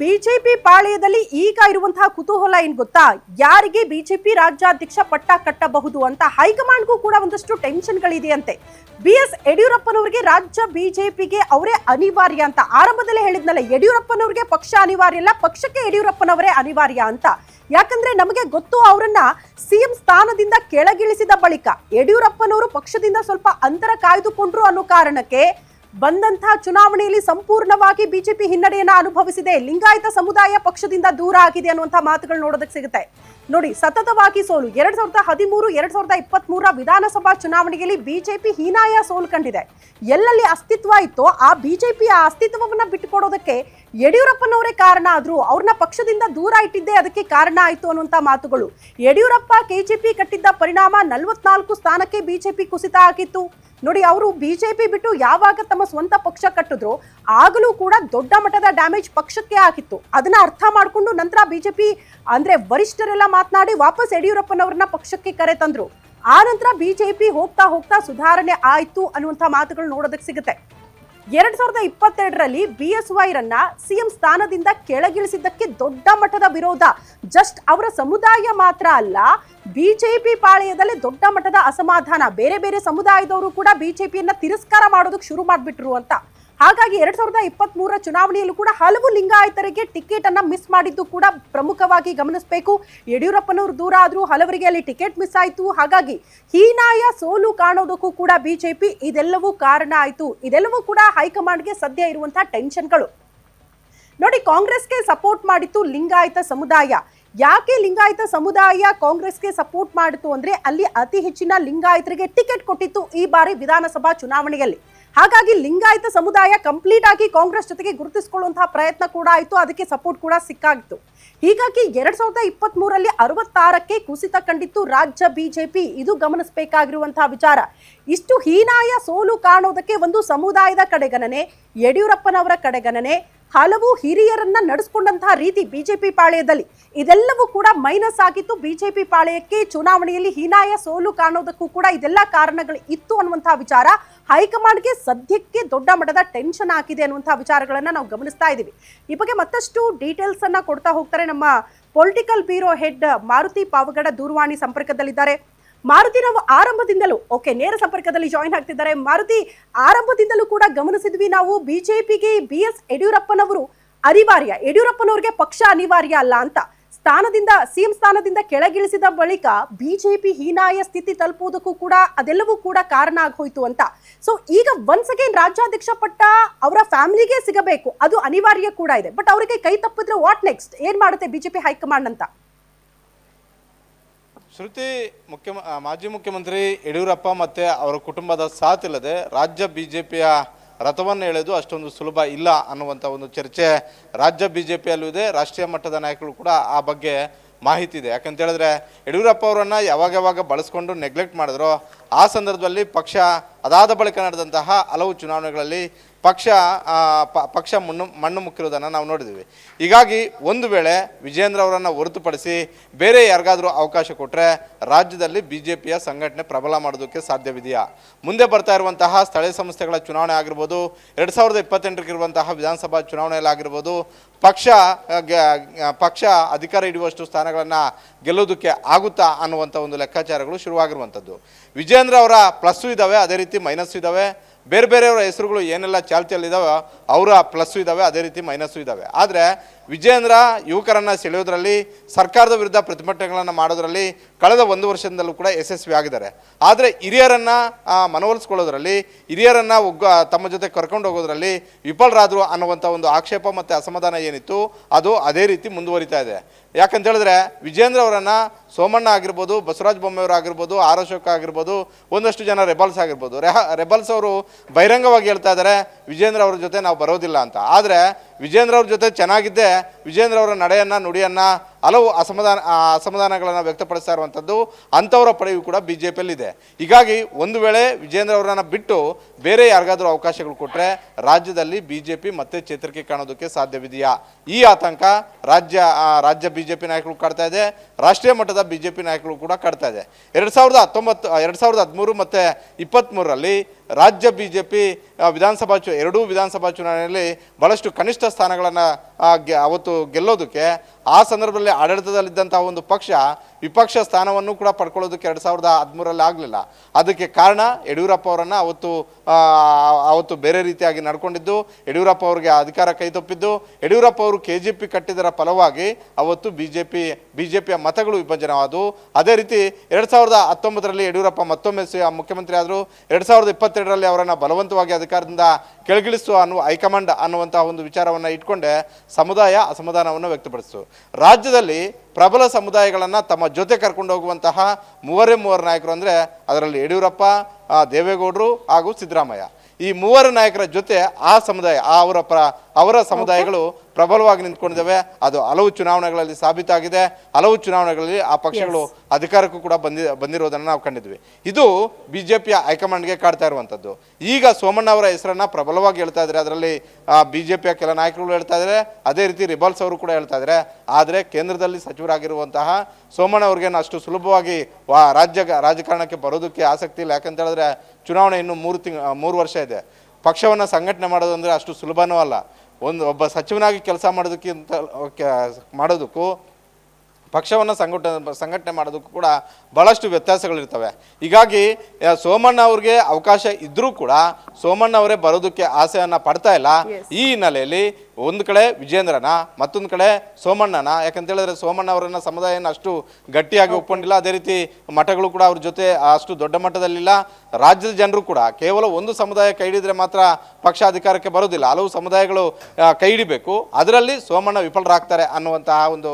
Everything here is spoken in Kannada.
ಬಿಜೆಪಿ ಪಾಳ್ಯದಲ್ಲಿ ಈಗ ಇರುವಂತಹ ಕುತೂಹಲ ಏನ್ ಗೊತ್ತಾ? ಯಾರಿಗೆ ಬಿಜೆಪಿ ರಾಜ್ಯಾಧ್ಯಕ್ಷ ಪಟ್ಟ ಕಟ್ಟಬಹುದು ಅಂತ ಹೈಕಮಾಂಡ್ಗೂ ಕೂಡ ಒಂದಷ್ಟು ಟೆನ್ಷನ್ಗಳಿದೆಯಂತೆ. ಬಿ ಎಸ್ ಯಡಿಯೂರಪ್ಪನವರಿಗೆ ರಾಜ್ಯ ಬಿಜೆಪಿಗೆ ಅವರೇ ಅನಿವಾರ್ಯ ಅಂತ. ಆರಂಭದಲ್ಲೇ ಹೇಳಿದ್ನಲ್ಲ, ಯಡಿಯೂರಪ್ಪನವ್ರಿಗೆ ಪಕ್ಷ ಅನಿವಾರ್ಯ ಇಲ್ಲ, ಪಕ್ಷಕ್ಕೆ ಯಡಿಯೂರಪ್ಪನವರೇ ಅನಿವಾರ್ಯ ಅಂತ. ಯಾಕಂದ್ರೆ ನಮಗೆ ಗೊತ್ತು ಅವರನ್ನ ಸಿಎಂ ಸ್ಥಾನದಿಂದ ಕೆಳಗಿಳಿಸಿದ ಬಳಿಕ ಯಡಿಯೂರಪ್ಪನವರು ಪಕ್ಷದಿಂದ ಸ್ವಲ್ಪ ಅಂತರ ಕಾಯ್ದುಕೊಂಡ್ರು ಅನ್ನೋ ಕಾರಣಕ್ಕೆ ಬಂದಂತಹ ಚುನಾವಣೆಯಲ್ಲಿ ಸಂಪೂರ್ಣವಾಗಿ ಬಿಜೆಪಿ ಹಿನ್ನಡೆಯನ್ನ ಅನುಭವಿಸಿದೆ. ಲಿಂಗಾಯತ ಸಮುದಾಯ ಪಕ್ಷದಿಂದ ದೂರ ಆಗಿದೆ ಅನ್ನುವಂತಹ ಮಾತುಗಳು ನೋಡೋದಕ್ಕೆ ಸಿಗುತ್ತೆ. ನೋಡಿ, ಸತತವಾಗಿ ಸೋಲು. ಎರಡ್ ಸಾವಿರದ ಹದಿಮೂರು, ಎರಡ್ ಸಾವಿರದ ಇಪ್ಪತ್ತ್ ಮೂರ ವಿಧಾನಸಭಾ ಚುನಾವಣೆಯಲ್ಲಿ ಬಿಜೆಪಿ ಹೀನಾಯ ಸೋಲು ಕಂಡಿದೆ. ಎಲ್ಲಲ್ಲಿ ಅಸ್ತಿತ್ವ ಇತ್ತೋ ಆ ಬಿಜೆಪಿ ಆ ಅಸ್ತಿತ್ವವನ್ನ ಬಿಟ್ಟುಕೊಡೋದಕ್ಕೆ ಯಡಿಯೂರಪ್ಪನವರೇ ಕಾರಣ ಆದ್ರು ಅವ್ರನ್ನ ಪಕ್ಷದಿಂದ ದೂರ ಇಟ್ಟಿದ್ದೇ ಅದಕ್ಕೆ ಕಾರಣ ಆಯ್ತು ಅನ್ನುವಂತ ಮಾತುಗಳು. ಯಡಿಯೂರಪ್ಪ ಕೆಜೆಪಿ ಕಟ್ಟಿದ್ದ ಪರಿಣಾಮ ನಲವತ್ನಾಲ್ಕು ಸ್ಥಾನಕ್ಕೆ ಬಿಜೆಪಿ ಕುಸಿತ ಆಗಿತ್ತು ನೋಡಿ, ಅವರು ಬಿಜೆಪಿ ಬಿಟ್ಟು ಯಾವಾಗ ತಮ್ಮ ಸ್ವಂತ ಪಕ್ಷ ಕಟ್ಟಿದ್ರು ಆಗಲೂ ಕೂಡ ದೊಡ್ಡ ಮಟ್ಟದ ಡ್ಯಾಮೇಜ್ ಪಕ್ಷಕ್ಕೆ ಆಗಿತ್ತು ಅದನ್ನ ಅರ್ಥ ಮಾಡಿಕೊಂಡು ನಂತರ ಬಿಜೆಪಿ, ಅಂದ್ರೆ ವರಿಷ್ಠರೆಲ್ಲ ಮಾತನಾಡಿ ವಾಪಸ್ ಯಡಿಯೂರಪ್ಪನವ್ರನ್ನ ಪಕ್ಷಕ್ಕೆ ಕರೆ ತಂದ್ರು. ಆ ನಂತರ ಬಿಜೆಪಿ ಹೋಗ್ತಾ ಹೋಗ್ತಾ ಸುಧಾರಣೆ ಆಯ್ತು ಅನ್ನುವಂಥ ಮಾತುಗಳು ನೋಡೋದಕ್ಕೆ ಸಿಗುತ್ತೆ. ಎರಡ್ ಸಾವಿರದ ಇಪ್ಪತ್ತೆರಡರಲ್ಲಿ ಬಿ ಎಸ್ ವೈರನ್ನ ಸಿಎಂ ಸ್ಥಾನದಿಂದ ಕೆಳಗಿಳಿಸಿದ್ದಕ್ಕೆ ದೊಡ್ಡ ಮಟ್ಟದ ವಿರೋಧ. ಜಸ್ಟ್ ಅವರ ಸಮುದಾಯ ಮಾತ್ರ ಅಲ್ಲ, ಬಿಜೆಪಿ ಪಾಳೆಯದಲ್ಲಿ ದೊಡ್ಡ ಮಟ್ಟದ ಅಸಮಾಧಾನ. ಬೇರೆ ಬೇರೆ ಸಮುದಾಯದವರು ಕೂಡ ಬಿಜೆಪಿಯನ್ನ ತಿರಸ್ಕಾರ ಮಾಡೋದಕ್ಕೆ ಶುರು ಮಾಡಿಬಿಟ್ರು ಅಂತ. ಹಾಗಾಗಿ ಎರಡ್ ಸಾವಿರದ ಇಪ್ಪತ್ತ್ ಮೂರರ ಚುನಾವಣೆಯಲ್ಲೂ ಕೂಡ ಹಲವು ಲಿಂಗಾಯತರಿಗೆ ಟಿಕೆಟ್ ಅನ್ನ ಮಿಸ್ ಮಾಡಿದ್ದು ಕೂಡ ಪ್ರಮುಖವಾಗಿ ಗಮನಿಸಬೇಕು. ಯಡಿಯೂರಪ್ಪನವರು ದೂರ ಆದರೂ ಹಲವರಿಗೆ ಅಲ್ಲಿ ಟಿಕೆಟ್ ಮಿಸ್ ಆಯ್ತು. ಹಾಗಾಗಿ ಹೀನಾಯ ಸೋಲು ಕಾಣೋದಕ್ಕೂ ಕೂಡ ಬಿಜೆಪಿ ಇದೆಲ್ಲವೂ ಕಾರಣ ಆಯಿತು. ಇದೆಲ್ಲವೂ ಕೂಡ ಹೈಕಮಾಂಡ್ಗೆ ಸದ್ಯ ಇರುವಂತಹ ಟೆನ್ಷನ್ಗಳು. ನೋಡಿ, ಕಾಂಗ್ರೆಸ್ಗೆ ಸಪೋರ್ಟ್ ಮಾಡಿತ್ತು ಲಿಂಗಾಯತ ಸಮುದಾಯ. ಯಾಕೆ ಲಿಂಗಾಯತ ಸಮುದಾಯ ಕಾಂಗ್ರೆಸ್ಗೆ ಸಪೋರ್ಟ್ ಮಾಡಿತು ಅಂದ್ರೆ ಅಲ್ಲಿ ಅತಿ ಹೆಚ್ಚಿನ ಲಿಂಗಾಯತರಿಗೆ ಟಿಕೆಟ್ ಕೊಟ್ಟಿತ್ತು ಈ ಬಾರಿ ವಿಧಾನಸಭಾ ಚುನಾವಣೆಯಲ್ಲಿ. ಹಾಗಾಗಿ ಲಿಂಗಾಯತ ಸಮುದಾಯ ಕಂಪ್ಲೀಟ್ ಆಗಿ ಕಾಂಗ್ರೆಸ್ ಜೊತೆಗೆ ಗುರುತಿಸಿಕೊಳ್ಳುವಂತಹ ಪ್ರಯತ್ನ ಕೂಡ ಆಯಿತು, ಅದಕ್ಕೆ ಸಪೋರ್ಟ್ ಕೂಡ ಸಿಕ್ಕಾಗಿತ್ತು. ಹೀಗಾಗಿ ಎರಡ್ ಸಾವಿರದ ಇಪ್ಪತ್ತ್ ಮೂರಲ್ಲಿ ಅರವತ್ತಾರಕ್ಕೆ ಕುಸಿತ ಕಂಡಿತ್ತು ರಾಜ್ಯ ಬಿಜೆಪಿ. ಇದು ಗಮನಿಸಬೇಕಾಗಿರುವಂತಹ ವಿಚಾರ. ಇಷ್ಟು ಹೀನಾಯ ಸೋಲು ಕಾಣೋದಕ್ಕೆ ಒಂದು ಸಮುದಾಯದ ಕಡೆಗಣನೆ ಯಡಿಯೂರಪ್ಪನವರ ಕಡೆಗಣನೆ ಹಲವು ಹಿರಿಯರನ್ನ ನಡೆಸಿಕೊಂಡಂತಹ ರೀತಿ ಬಿಜೆಪಿ ಪಾಳೆಯದಲ್ಲಿ ಇದೆಲ್ಲವೂ ಕೂಡ ಮೈನಸ್ ಆಗಿತ್ತು. ಬಿಜೆಪಿ ಪಾಳೆಯಕ್ಕೆ ಚುನಾವಣೆಯಲ್ಲಿ ಹೀನಾಯ ಸೋಲು ಕಾಣೋದಕ್ಕೂ ಕೂಡ ಇದೆಲ್ಲ ಕಾರಣಗಳು ಇತ್ತು ಅನ್ನುವಂತಹ ವಿಚಾರ. ಹೈಕಮಾಂಡ್ಗೆ ಸದ್ಯಕ್ಕೆ ದೊಡ್ಡ ಮಟ್ಟದ ಟೆನ್ಷನ್ ಆಗಿದೆ ಅನ್ನುವಂತಹ ವಿಚಾರಗಳನ್ನ ನಾವು ಗಮನಿಸ್ತಾ ಇದ್ದೀವಿ. ಈ ಬಗ್ಗೆ ಮತ್ತಷ್ಟು ಡೀಟೇಲ್ಸ್ ಅನ್ನ ಕೊಡ್ತಾ ಹೋಗ್ತಾರೆ ನಮ್ಮ political bureau head Maruti Pavagada ದೂರವಾಣಿ ಸಂಪರ್ಕದಲ್ಲಿದ್ದಾರೆ. ಮಾರುತಿ ನಾವು ಆರಂಭದಿಂದಲೂ, ಓಕೆ, ನೇರ ಸಂಪರ್ಕದಲ್ಲಿ ಜಾಯಿನ್ ಆಗ್ತಿದ್ದಾರೆ. ಮಾರುತಿ ಆರಂಭದಿಂದಲೂ ಕೂಡ ಗಮನಿಸಿದ್ವಿ ನಾವು, ಬಿಜೆಪಿಗೆ ಬಿ ಎಸ್ ಯಡಿಯೂರಪ್ಪನವರು ಅನಿವಾರ್ಯ, ಯಡಿಯೂರಪ್ಪನವ್ರಿಗೆ ಪಕ್ಷ ಅನಿವಾರ್ಯ ಅಲ್ಲ ಅಂತ. ಸ್ಥಾನದಿಂದ ಸಿಎಂ ಸ್ಥಾನದಿಂದ ಕೆಳಗಿಳಿಸಿದ ಬಳಿಕ ಬಿಜೆಪಿ ಹೀನಾಯ ಸ್ಥಿತಿ ತಲುಪುವುದಕ್ಕೂ ಕೂಡ ಅದೆಲ್ಲವೂ ಕೂಡ ಕಾರಣ ಆಗೋಯ್ತು ಅಂತ. ಸೊ ಈಗ ಒನ್ಸ್ ಅಗೇನ್ ರಾಜ್ಯಾಧ್ಯಕ್ಷ ಪಟ್ಟ ಅವರ ಫ್ಯಾಮಿಲಿಗೆ ಸಿಗಬೇಕು, ಅದು ಅನಿವಾರ್ಯ ಕೂಡ ಇದೆ. ಬಟ್ ಅವರಿಗೆ ಕೈ ತಪ್ಪಿದ್ರೆ ವಾಟ್ ನೆಕ್ಸ್ಟ್ ಏನ್ ಮಾಡುತ್ತೆ ಬಿಜೆಪಿ ಹೈಕಮಾಂಡ್ ಅಂತ? ಶ್ರುತಿ ಮುಖ್ಯ ಮಾಜಿ ಮುಖ್ಯಮಂತ್ರಿ ಯಡಿಯೂರಪ್ಪ ಮತ್ತು ಅವರ ಕುಟುಂಬದ ಸಾಥ್ ಇಲ್ಲದೆ ರಾಜ್ಯ ಬಿ ಜೆ ಪಿಯ ರಥವನ್ನು ಎಳೆದು ಅಷ್ಟೊಂದು ಸುಲಭ ಇಲ್ಲ ಅನ್ನುವಂಥ ಒಂದು ಚರ್ಚೆ ರಾಜ್ಯ ಬಿ ಜೆ ಪಿಯಲ್ಲೂ ಇದೆ. ರಾಷ್ಟ್ರೀಯ ಮಟ್ಟದ ನಾಯಕರು ಕೂಡ ಆ ಬಗ್ಗೆ ಮಾಹಿತಿ ಇದೆ. ಯಾಕಂತೇಳಿದ್ರೆ ಯಡಿಯೂರಪ್ಪ ಅವರನ್ನು ಯಾವಾಗ ಯಾವಾಗ ಬಳಸ್ಕೊಂಡು ನೆಗ್ಲೆಕ್ಟ್ ಮಾಡಿದ್ರೋ ಆ ಸಂದರ್ಭದಲ್ಲಿ ಪಕ್ಷ ಅದಾದ ಬಳಿಕ ನಡೆದಂತಹ ಹಲವು ಚುನಾವಣೆಗಳಲ್ಲಿ ಪಕ್ಷ ಪಕ್ಷ ಮಣ್ಣು ಮಣ್ಣು ಮುಕ್ಕಿರುವುದನ್ನು ನಾವು ನೋಡಿದ್ದೀವಿ ಹೀಗಾಗಿ ಒಂದು ವೇಳೆ ವಿಜೇಂದ್ರ ಅವರನ್ನು ಹೊರತುಪಡಿಸಿ ಬೇರೆ ಯಾರಿಗಾದರೂ ಅವಕಾಶ ಕೊಟ್ಟರೆ ರಾಜ್ಯದಲ್ಲಿ ಬಿ ಜೆ ಪಿಯ ಸಂಘಟನೆ ಪ್ರಬಲ ಮಾಡೋದಕ್ಕೆ ಸಾಧ್ಯವಿದೆಯಾ? ಮುಂದೆ ಬರ್ತಾ ಇರುವಂತಹ ಸ್ಥಳೀಯ ಸಂಸ್ಥೆಗಳ ಚುನಾವಣೆ ಆಗಿರ್ಬೋದು, ಎರಡು ಸಾವಿರದ ಇಪ್ಪತ್ತೆಂಟಕ್ಕಿರುವಂತಹ ವಿಧಾನಸಭಾ ಚುನಾವಣೆಯಲ್ಲಾಗಿರ್ಬೋದು ಪಕ್ಷ ಪಕ್ಷ ಅಧಿಕಾರ ಹಿಡಿಯುವಷ್ಟು ಸ್ಥಾನಗಳನ್ನು ಗೆಲ್ಲೋದಕ್ಕೆ ಆಗುತ್ತಾ ಅನ್ನುವಂಥ ಒಂದು ಲೆಕ್ಕಾಚಾರಗಳು ಶುರುವಾಗಿರುವಂಥದ್ದು. ವಿಜೇಂದ್ರ ಅವರ ಪ್ಲಸ್ಸು ಇದ್ದಾವೆ ಅದೇ ರೀತಿ ಮೈನಸ್ಸು ಇದ್ದಾವೆ ಬೇರೆ ಬೇರೆಯವರ ಹೆಸರುಗಳು ಏನೆಲ್ಲ ಚಾಲ್ತಿಯಲ್ಲಿದ್ದಾವೆ ಅವರ ಪ್ಲಸ್ಸು ಇದ್ದಾವೆ ಅದೇ ರೀತಿ ಮೈನಸ್ಸು ಇದ್ದಾವೆ ಆದರೆ ವಿಜೇಂದ್ರ ಯುವಕರನ್ನು ಸೆಳೆಯೋದ್ರಲ್ಲಿ ಸರ್ಕಾರದ ವಿರುದ್ಧ ಪ್ರತಿಭಟನೆಗಳನ್ನು ಮಾಡೋದ್ರಲ್ಲಿ ಕಳೆದ ಒಂದು ವರ್ಷದಿಂದಲೂ ಕೂಡ ಯಶಸ್ವಿ ಆಗಿದ್ದಾರೆ. ಆದರೆ ಹಿರಿಯರನ್ನು ಮನವೊಲಿಸ್ಕೊಳ್ಳೋದ್ರಲ್ಲಿ, ಹಿರಿಯರನ್ನು ಒಗ್ಗ, ತಮ್ಮ ಜೊತೆ ಕರ್ಕೊಂಡು ಹೋಗೋದ್ರಲ್ಲಿ ವಿಫಲರಾದರು ಅನ್ನುವಂಥ ಒಂದು ಆಕ್ಷೇಪ ಮತ್ತು ಅಸಮಾಧಾನ ಏನಿತ್ತು, ಅದು ಅದೇ ರೀತಿ ಮುಂದುವರಿತಾ ಇದೆ. ಯಾಕಂತ ಹೇಳಿದ್ರೆ ಅವರನ್ನು ಸೋಮಣ್ಣ ಆಗಿರ್ಬೋದು, ಬಸವರಾಜ ಬೊಮ್ಮೆಯವರು ಆಗಿರ್ಬೋದು ಆರ್ ಅಶೋಕ್ ಆಗಿರ್ಬೋದು, ಒಂದಷ್ಟು ಜನ ರೆಬಲ್ಸ್ ಆಗಿರ್ಬೋದು. ರೆಹ ರೆಬಲ್ಸ್ ಅವರು ಬಹಿರಂಗವಾಗಿ ಹೇಳ್ತಾ ಇದ್ದಾರೆ, ವಿಜೇಂದ್ರ ಅವರ ಜೊತೆ ನಾವು ಬರೋದಿಲ್ಲ ಅಂತ. ಆದರೆ ವಿಜೇಂದ್ರ ಅವ್ರ ಜೊತೆ ಚೆನ್ನಾಗಿದ್ದೆ. ವಿಜೇಂದ್ರ ಅವರ ನಡೆಯನ್ನು, ನುಡಿಯನ್ನು ಹಲವು ಅಸಮಾಧಾನ ಅಸಮಾಧಾನಗಳನ್ನು ವ್ಯಕ್ತಪಡಿಸ್ತಾ ಇರುವಂಥದ್ದು ಅಂಥವರ ಪಡೆಯು ಕೂಡ ಬಿ ಜೆ ಪಿಯಲ್ಲಿದೆ ಹೀಗಾಗಿ ಒಂದು ವೇಳೆ ವಿಜೇಂದ್ರ ಅವರನ್ನು ಬಿಟ್ಟು ಬೇರೆ ಯಾರಿಗಾದರೂ ಅವಕಾಶಗಳು ಕೊಟ್ಟರೆ ರಾಜ್ಯದಲ್ಲಿ ಬಿ ಜೆ ಪಿ ಮತ್ತೆ ಚೇತರಿಕೆ ಕಾಣೋದಕ್ಕೆ ಸಾಧ್ಯವಿದೆಯಾ? ಈ ಆತಂಕ ರಾಜ್ಯ ರಾಜ್ಯ ಬಿ ಜೆ ಪಿ ನಾಯಕರು ಕಾಡ್ತಾ ಇದೆ. ರಾಷ್ಟ್ರೀಯ ಮಟ್ಟದ ಬಿ ಜೆ ಪಿ ನಾಯಕರು ಕೂಡ ಕಾಡ್ತಾ ಇದೆ. ಎರಡು ಸಾವಿರದ ಹತ್ತೊಂಬತ್ತು ಎರಡು ಸಾವಿರದ ಹದಿಮೂರು ಮತ್ತು ಇಪ್ಪತ್ತ್ಮೂರರಲ್ಲಿ ರಾಜ್ಯ ಬಿ ಜೆ ಪಿ ವಿಧಾನಸಭಾ ಚು ಎರಡೂ ವಿಧಾನಸಭಾ ಚುನಾವಣೆಯಲ್ಲಿ ಭಾಳಷ್ಟು ಕನಿಷ್ಠ ಸ್ಥಾನಗಳನ್ನು ಅವತ್ತು ಗೆಲ್ಲೋದಕ್ಕೆ ಆ ಸಂದರ್ಭದಲ್ಲಿ ಆಡಳಿತದಲ್ಲಿದ್ದಂಥ ಒಂದು ಪಕ್ಷ ವಿಪಕ್ಷ ಸ್ಥಾನವನ್ನು ಕೂಡ ಪಡ್ಕೊಳ್ಳೋದಕ್ಕೆ ಎರಡು ಸಾವಿರದ ಹದಿಮೂರಲ್ಲಿ ಆಗಲಿಲ್ಲ. ಅದಕ್ಕೆ ಕಾರಣ ಯಡಿಯೂರಪ್ಪ ಅವರನ್ನು ಅವತ್ತು ಅವತ್ತು ಬೇರೆ ರೀತಿಯಾಗಿ ನಡ್ಕೊಂಡಿದ್ದು, ಯಡಿಯೂರಪ್ಪ ಅವರಿಗೆ ಅಧಿಕಾರ ಕೈತಪ್ಪಿದ್ದು ಯಡಿಯೂರಪ್ಪ ಅವರು ಕೆ ಜೆ ಪಿ ಕಟ್ಟಿದರ ಫಲವಾಗಿ ಅವತ್ತು B J P B J ಪಿಯ ಮತಗಳು ವಿಭಜನವಾದವು. ಅದೇ ರೀತಿ ಎರಡು ಸಾವಿರದ ಹತ್ತೊಂಬತ್ತರಲ್ಲಿ ಯಡಿಯೂರಪ್ಪ ಮತ್ತೊಮ್ಮೆ ಮುಖ್ಯಮಂತ್ರಿ ಆದರು, ಎರಡು ಸಾವಿರದ ಇಪ್ಪತ್ತೆರಡರಲ್ಲಿ ಅವರನ್ನು ಬಲವಂತವಾಗಿ ಅಧಿಕಾರದಿಂದ ಕೆಳಗಿಳಿಸುವ ಅನ್ನುವ ಹೈಕಮಾಂಡ್ ಅನ್ನುವಂತಹ ಒಂದು ವಿಚಾರವನ್ನು ಇಟ್ಕೊಂಡೆ. ಸಮುದಾಯ ಅಸಮಾಧಾನವನ್ನು ವ್ಯಕ್ತಪಡಿಸಿತು. ರಾಜ್ಯದಲ್ಲಿ ಪ್ರಬಲ ಸಮುದಾಯಗಳನ್ನು ತಮ್ಮ ಜೊತೆ ಕರ್ಕೊಂಡು ಹೋಗುವಂತಹ ಮೂವರೇ ಮೂವರು ನಾಯಕರು ಅಂದರೆ ಅದರಲ್ಲಿ ಯಡಿಯೂರಪ್ಪ ದೇವೇಗೌಡರು ಹಾಗೂ ಸಿದ್ದರಾಮಯ್ಯ. ಈ ಮೂವರು ನಾಯಕರ ಜೊತೆ ಆ ಸಮುದಾಯ ಆ ಅವರ ಪ್ರ ಅವರ ಸಮುದಾಯಗಳು ಪ್ರಬಲವಾಗಿ ನಿಂತ್ಕೊಂಡಿದ್ದಾವೆ. ಅದು ಹಲವು ಚುನಾವಣೆಗಳಲ್ಲಿ ಸಾಬೀತಾಗಿದೆ. ಹಲವು ಚುನಾವಣೆಗಳಲ್ಲಿ ಆ ಪಕ್ಷಗಳು ಅಧಿಕಾರಕ್ಕೂ ಕೂಡ ಬಂದಿ ಬಂದಿರೋದನ್ನು ನಾವು ಕಂಡಿದ್ವಿ. ಇದು ಬಿ ಜೆ ಪಿಯ ಹೈಕಮಾಂಡ್ಗೆ ಕಾಡ್ತಾ ಇರುವಂಥದ್ದು. ಈಗ ಸೋಮಣ್ಣ ಅವರ ಹೆಸರನ್ನು ಪ್ರಬಲವಾಗಿ ಹೇಳ್ತಾ ಇದ್ದಾರೆ. ಅದರಲ್ಲಿ ಬಿ ಜೆ ಪಿಯ ಕೆಲ ನಾಯಕರುಗಳು ಹೇಳ್ತಾ ಇದ್ದಾರೆ. ಅದೇ ರೀತಿ ರಿಬಲ್ಸ್ ಅವರು ಕೂಡ ಹೇಳ್ತಾ ಇದ್ದಾರೆ. ಆದರೆ ಕೇಂದ್ರದಲ್ಲಿ ಸಚಿವರಾಗಿರುವಂತಹ ಸೋಮಣ್ಣ ಅವ್ರಿಗೇನು ಅಷ್ಟು ಸುಲಭವಾಗಿ ವಾ ರಾಜ್ಯ ರಾಜಕಾರಣಕ್ಕೆ ಬರೋದಕ್ಕೆ ಆಸಕ್ತಿ ಇಲ್ಲ. ಯಾಕಂತ ಹೇಳಿದ್ರೆ ಚುನಾವಣೆ ಇನ್ನು ಮೂರು ತಿಂಗ್ ಮೂರು ವರ್ಷ ಇದೆ. ಪಕ್ಷವನ್ನು ಸಂಘಟನೆ ಮಾಡೋದು ಅಂದರೆ ಅಷ್ಟು ಸುಲಭನೂ ಅಲ್ಲ. ಒಂದು ಒಬ್ಬ ಸಚಿವನಾಗಿ ಕೆಲಸ ಮಾಡೋದಕ್ಕಿಂತ ಮಾಡೋದಕ್ಕೂ ಪಕ್ಷವನ್ನು ಸಂಘಟನೆ ಸಂಘಟನೆ ಮಾಡೋದಕ್ಕೂ ಕೂಡ ಭಾಳಷ್ಟು ವ್ಯತ್ಯಾಸಗಳಿರ್ತವೆ. ಹೀಗಾಗಿ ಸೋಮಣ್ಣ ಅವ್ರಿಗೆ ಅವಕಾಶ ಇದ್ದರೂ ಕೂಡ ಸೋಮಣ್ಣ ಅವರೇ ಬರೋದಕ್ಕೆ ಆಸೆಯನ್ನು ಪಡ್ತಾ ಇಲ್ಲ. ಈ ಹಿನ್ನೆಲೆಯಲ್ಲಿ ಒಂದು ಕಡೆ ವಿಜೇಂದ್ರನ ಮತ್ತೊಂದು ಕಡೆ ಸೋಮಣ್ಣನ ಯಾಕಂತ ಹೇಳಿದ್ರೆ ಸೋಮಣ್ಣ ಅವರನ್ನ ಸಮುದಾಯನ ಅಷ್ಟು ಗಟ್ಟಿಯಾಗಿ ಒಪ್ಕೊಂಡಿಲ್ಲ. ಅದೇ ರೀತಿ ಮಠಗಳು ಕೂಡ ಅವ್ರ ಜೊತೆ ಅಷ್ಟು ದೊಡ್ಡ ಮಟ್ಟದಲ್ಲಿಲ್ಲ. ರಾಜ್ಯದ ಜನರು ಕೂಡ ಕೇವಲ ಒಂದು ಸಮುದಾಯ ಕೈ ಹಿಡಿದ್ರೆ ಮಾತ್ರ ಪಕ್ಷ ಅಧಿಕಾರಕ್ಕೆ ಬರೋದಿಲ್ಲ ಹಲವು ಸಮುದಾಯಗಳು ಕೈ ಹಿಡಿಬೇಕು. ಅದರಲ್ಲಿ ಸೋಮಣ್ಣ ವಿಫಲರಾಗ್ತಾರೆ ಅನ್ನುವಂತಹ ಒಂದು